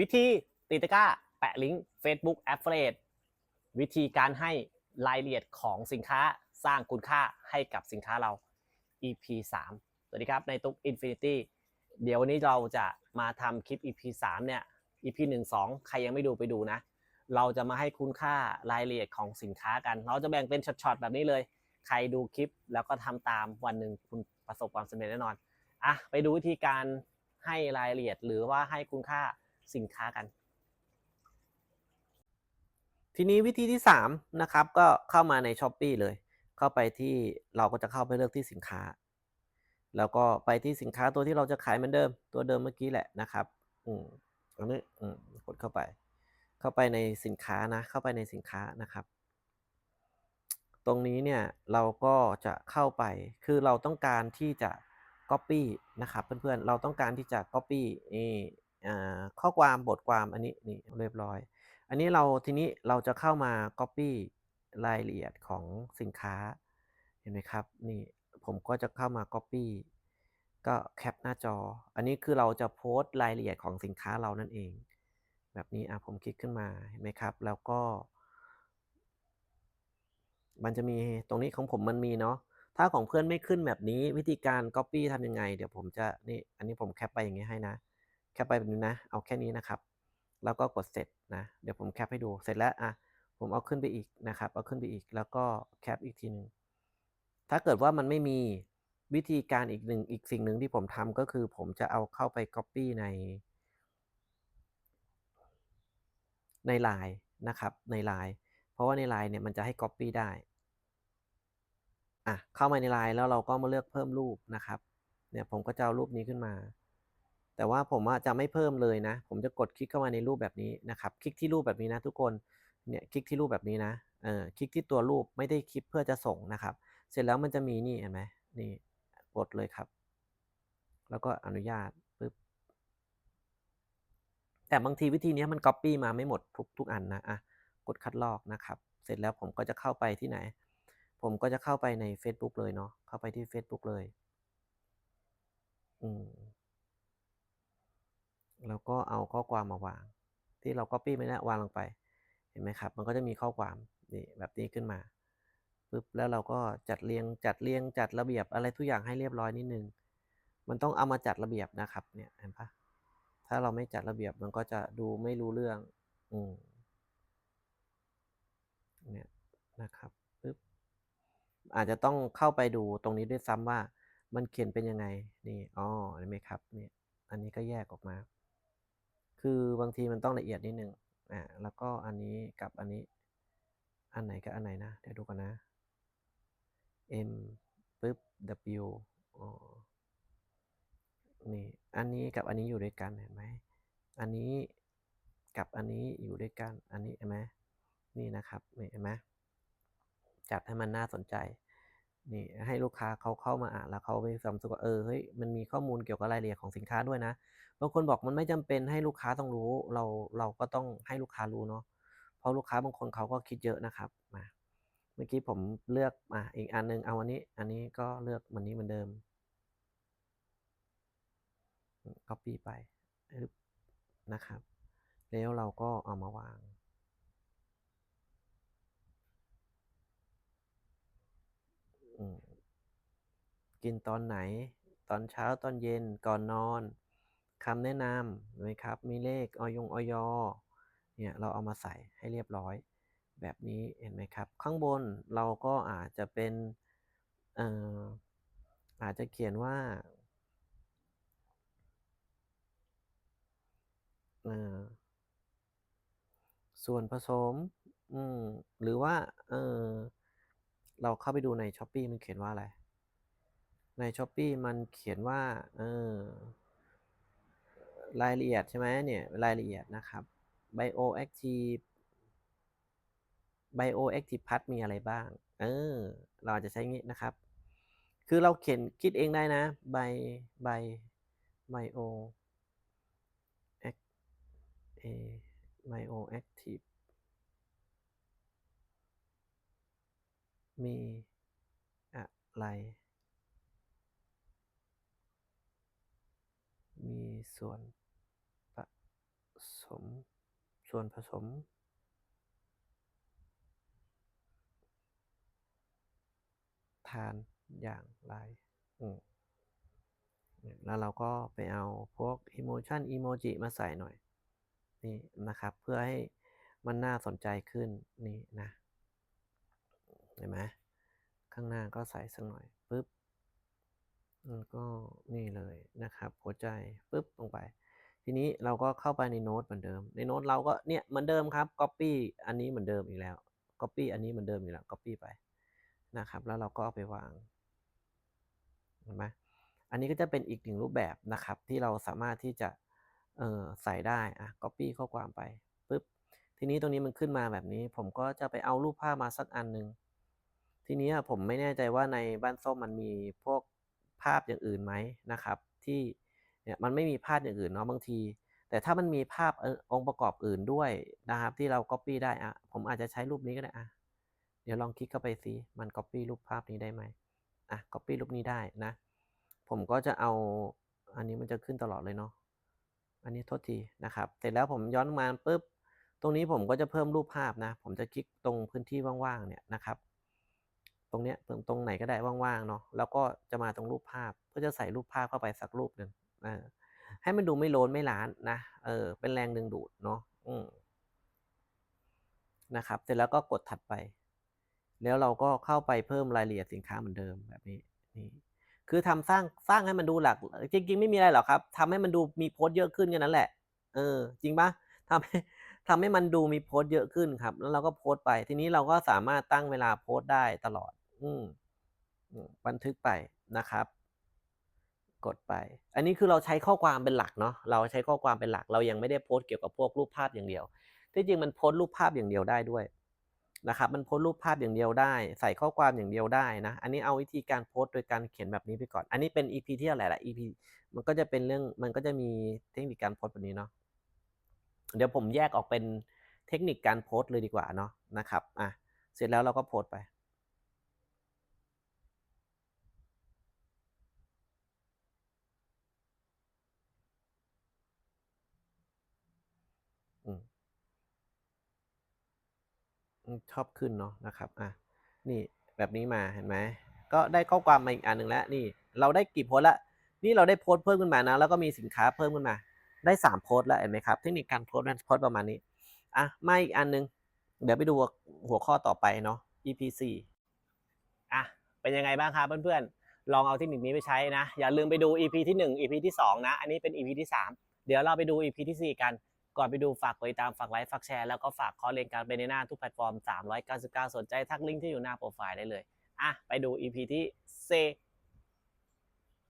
วิธีติดตะก้า แปะลิงก์ Facebook Affiliate วิธีการให้รายละเอียดของสินค้าสร้างคุณค่าให้กับสินค้าเรา EP 3 สวัสดีครับในตุ๊ก Infinity เดี๋ยววันนี้เราจะมาทำคลิป EP 3 เนี่ย EP 1 2 ใครยังไม่ดูไปดูนะ เราจะมาให้คุณค่ารายละเอียดของสินค้ากัน เราจะแบ่งเป็นช็อตๆ แบบนี้เลย ใครดูคลิปแล้วก็ทำตามวันหนึ่งคุณประสบความสำเร็จแน่นอน อะ ไปดูวิธีการให้รายละเอียดหรือว่าให้คุณค่า สินค้ากัน ทีนี้วิธีที่3นะครับก็เข้ามาใน s h อ p e e เลย เข้าไปที่เราก็จะเข้าไปเลือกที่สินค้า แล้วก็ไปที่สินค้าตัวที่เราจะขายเหมือนเดิม ตัวเดิมเมื่อกี้แหละนะครับอืมตรงนี้อืมกดเข้าไป เข้าไปในสินค้านะ เข้าไปในสินค้านะครับตรงนี้เนี่ยเราก็จะเข้าไปคือเราต้องการที่จะ Copy นะครับเพื่อนๆ เราต้องการที่จะ Copy นี่อ่ ข้อความบทความอันนี้นี่เรียบร้อย อันนี้เราทีนี้เราจะเข้ามา Copy รายละเอียดของสินค้าเห็นไหมครับนี่ผมก็จะเข้ามา Copy ก็แคปหน้าจอ อันนี้คือเราจะโพสต์รายละเอียดของสินค้าเรานั่นเอง แบบนี้อะผมคลิกขึ้นมาเห็นไหมครับ แล้วก็ มันจะมีตรงนี้ของผมมันมีเนาะถ้าของเพื่อนไม่ขึ้นแบบนี้วิธีการ Copy ทำยังไง เดี๋ยวผมจะนี่อันนี้ผมแคปไปอย่างนี้ให้นะ แคปไปแบบนี้นะ เอาแค่นี้นะครับ แล้วก็กดเสร็จนะ เดี๋ยวผมแคปให้ดู เสร็จแล้วอะ ผมเอาขึ้นไปอีกนะครับ เอาขึ้นไปอีก แล้วก็แคปอีกทีหนึ่งถ้าเกิดว่ามันไม่มีวิธีการอีกหนึ่งอีกสิ่งหนึ่งที่ผมทำก็คือผมจะเอาเข้าไป Copy ใน ใน Line นะครับ ใน Line เพราะว่าใน Line เนี่ยมันจะให้ Copy ได้ อะ เข้ามาใน Line แล้วเราก็มาเลือกเพิ่มรูปนะครับ เนี่ยผมก็จะเอารูปนี้ขึ้นมา แต่ว่าผมอะจะไม่เพิ่มเลยนะ ผมจะกดคลิกเข้ามาในรูปแบบนี้นะครับ คลิกที่รูปแบบนี้นะทุกคน เนี่ยคลิกที่รูปแบบนี้นะ เออคลิกที่ตัวรูปไม่ได้คลิกเพื่อจะส่งนะครับ เสร็จแล้วมันจะมีนี่เห็นไหมนี่กดเลยครับ แล้วก็อนุญาตปึ๊บ แต่บางทีวิธีนี้มัน Copy มาไม่หมดทุกทุกอันนะ อะ กดคัดลอกนะครับ เสร็จแล้วผมก็จะเข้าไปที่ไหน ผมก็จะเข้าไปใน Facebook เลยเนาะ เข้าไปที่ Facebook เลย อืม แล้วก็เอาข้อความมาวาง ที่เรา Copy ไม่ได้วางลงไป เห็นไหมครับ มันก็จะมีข้อความนี่แบบนี้ขึ้นมาปึ๊บแล้วเราก็จัดเรียงจัดเรียงจัดระเบียบอะไรทุกอย่างให้เรียบร้อยนิดนึง มันต้องเอามาจัดระเบียบนะครับเนี่ยเห็นปะถ้าเราไม่จัดระเบียบมันก็จะดูไม่รู้เรื่องอืมเนี่ยนะครับปึ๊บอาจจะต้องเข้าไปดูตรงนี้ด้วยซ้ำว่ามันเขียนเป็นยังไงนี่อ๋อเห็นไหมครับเนี่ยอันนี้ก็แยกออกมา คือบางทีมันต้องละเอียดนิดนึงอ่าแล้วก็อันนี้กับอันนี้ อันไหนกับอันไหนนะ เดี๋ยวดูกันนะ M ปึ๊บ W อ๋อนี่ อันนี้กับอันนี้อยู่ด้วยกันเห็นไหม อันนี้กับอันนี้อยู่ด้วยกัน อันนี้เห็นไหมนี่นะครับ นี่เห็นไหมจัดให้มันน่าสนใจ นี่ให้ลูกค้าเขาเข้ามาอ่านแล้วเขามีความสึกว่าเออเฮ้ยมันมีข้อมูลเกี่ยวกับรายละเอียดของสินค้าด้วยนะบางคนบอกมันไม่จำเป็นให้ลูกค้าต้องรู้ เราเราก็ต้องให้ลูกค้ารู้เนาะเพราะลูกค้าบางคนเขาก็คิดเยอะนะครับมาเมื่อกี้ผมเลือกมาอีกอันหนึ่งเอาอันนี้ อันนี้ก็เลือกมันนี้เหมือนเดิม Copy ไปนะครับ แล้วเราก็เอามาวาง กินตอนไหน ตอนเช้าตอนเย็นก่อนนอนคำแนะนำไหมครับ มีเลขออยงออย.เนี่ยเราเอามาใส่ให้เรียบร้อย แบบนี้เห็นไหมครับ ข้างบนเราก็อาจจะเป็นอ่อาจจะเขียนว่าส่วนผสมอืมหรือว่าเเราเข้าไปดูใน Shopee มันเขียนว่าอะไร ใน Shopee มันเขียนว่าเออรายละเอียดใช่ไหมเนี่ยรายละเอียดนะครับ Bioactive Bioactive Plus มีอะไรบ้าง เออ เราอาจจะใช้งี้นะครับ คือเราเขียนคิดเองได้นะ Bi Bi Bio a Bioactive มีอะไร มีส่วนผสม ส่วนผสม ทานอย่างไรแล้วเราก็ไปเอาพวก emotion emoji มาใส่หน่อย นี่นะครับ เพื่อให้มันน่าสนใจขึ้นนี่นะ เห็นไหมข้างหน้าก็ใส่สักหน่อยปึ๊บ แล้วก็นี่เลยนะครับ หัวใจปึ๊บลงไป ทีนี้เราก็เข้าไปในโน้ตเหมือนเดิม ในโน้ตเราก็เนี่ยเหมือนเดิมครับก๊อบปี้อันนี้เหมือนเดิมอีกแล้วก๊อบปี้อันนี้เหมือนเดิมอีกแล้วก๊อบปี้ไปนะครับ แล้วเราก็เอาไปวางเห็นไหมอันนี้ก็จะเป็นอีกหนึ่งรูปแบบนะครับ ที่เราสามารถที่จะเออใส่ได้อะ copy ข้อความไปปึ๊บทีนี้ตรงนี้มันขึ้นมาแบบนี้ ผมก็จะไปเอารูปภาพมาสักอันหนึ่งทีนี้ผมไม่แน่ใจว่าในบ้านส้มมันมีพวก ภาพอย่างอื่นไหมนะครับ ที่เนี่ยมันไม่มีภาพอย่างอื่นเนาะบางที แต่ถ้ามันมีภาพองค์ประกอบอื่นด้วยนะครับ ที่เรา copy ได้อะผมอาจจะใช้รูปนี้ก็ได้อะเดี๋ยวลองคลิกเข้าไปสิมัน copy รูปภาพนี้ได้ไหมอะ copy รูปนี้ได้นะ ผมก็จะเอาอันนี้มันจะขึ้นตลอดเลยเนาะอันนี้โทษทีนะครับ เสร็จแล้วผมย้อนมาปุ๊บ ตรงนี้ผมก็จะเพิ่มรูปภาพนะ ผมจะคลิกตรงพื้นที่ว่างๆเนี่ยนะครับ ตรงเนี้ยตรงตรงไหนก็ได้ว่างๆเนาะแล้วก็จะมาตรงรูปภาพก็จะใส่รูปภาพเข้าไปสักรูปหนึ่งเออให้มันดูไม่โลนไม่ล้านนะเออเป็นแรงดึงดูดเนาะอืมนะครับ เสร็จแล้วก็กดถัดไป แล้วเราก็เข้าไปเพิ่มรายละเอียดสินค้าเหมือนเดิมแบบนี้นี่คือทำสร้างสร้างให้มันดูหลัก จริง ๆ ไม่มีอะไรหรอกครับทำให้มันดูมีโพสต์เยอะขึ้นแค่นั้นแหละ เออ จริงปะทำให้ทำให้มันดูมีโพสต์เยอะขึ้นครับ แล้วเราก็โพสต์ไป ทีนี้เราก็สามารถตั้งเวลาโพสต์ได้ตลอด อืมบันทึกไปนะครับ กดไป อันนี้คือเราใช้ข้อความเป็นหลักเนาะเราใช้ข้อความเป็นหลัก เรายังไม่ได้โพสต์เกี่ยวกับพวกรูปภาพอย่างเดียวที่จริงมันโพสต์รูปภาพอย่างเดียวได้ด้วยนะครับ มันโพสต์รูปภาพอย่างเดียวได้ ใส่ข้อความอย่างเดียวได้นะ อันนี้เอาวิธีการโพสต์โดยการเขียนแบบนี้ไปก่อน อันนี้เป็น EP ที่อะไรละ EP มันก็จะเป็นเรื่องมันก็จะมีเทคนิคการโพสต์แบบนี้เนาะเดี๋ยวผมแยกออกเป็นเทคนิคการโพสต์เลยดีกว่าเนาะนะครับอะเสร็จแล้วเราก็โพสต์ไป อืม อืม ชอบขึ้นเนาะนะครับอะนี่แบบนี้มาเห็นไหมก็ได้ข้อความมาอีกอันหนึ่งแล้วนี่เราได้กี่โพสล้วนี่เราได้โพสเพิ่มขึ้นมานะแล้วก็มีสินค้าเพิ่มขึ้นมาได้3โพสแล้วเห็นไหมครับเทคนิคการโพสต์มันโพสประมาณนี้อะมาอีกอันหนึ่งเดี๋ยวไปดูหัวข้อต่อไปเนาะ EP 4อะเป็นยังไงบ้างครับเพื่อนๆ ลองเอาเทคนิคนี้ไปใช้นะ อย่าลืมไปดู EP ที่ 1 EP ที่ 2 นะ อันนี้เป็น EP ที่ 3 เดี๋ยวเราไปดู EP ที่ 4 กัน ก่อนไปดูฝากกดติดตามฝากไลค์ฝากแชร์แล้วก็ฝากคอร์สเรียนการเป็นในหน้าทุกแพลตฟอร์ม 399 สนใจทักลิงก์ที่อยู่หน้าโปรไฟล์ได้เลย อะ ไปดู EP ที่4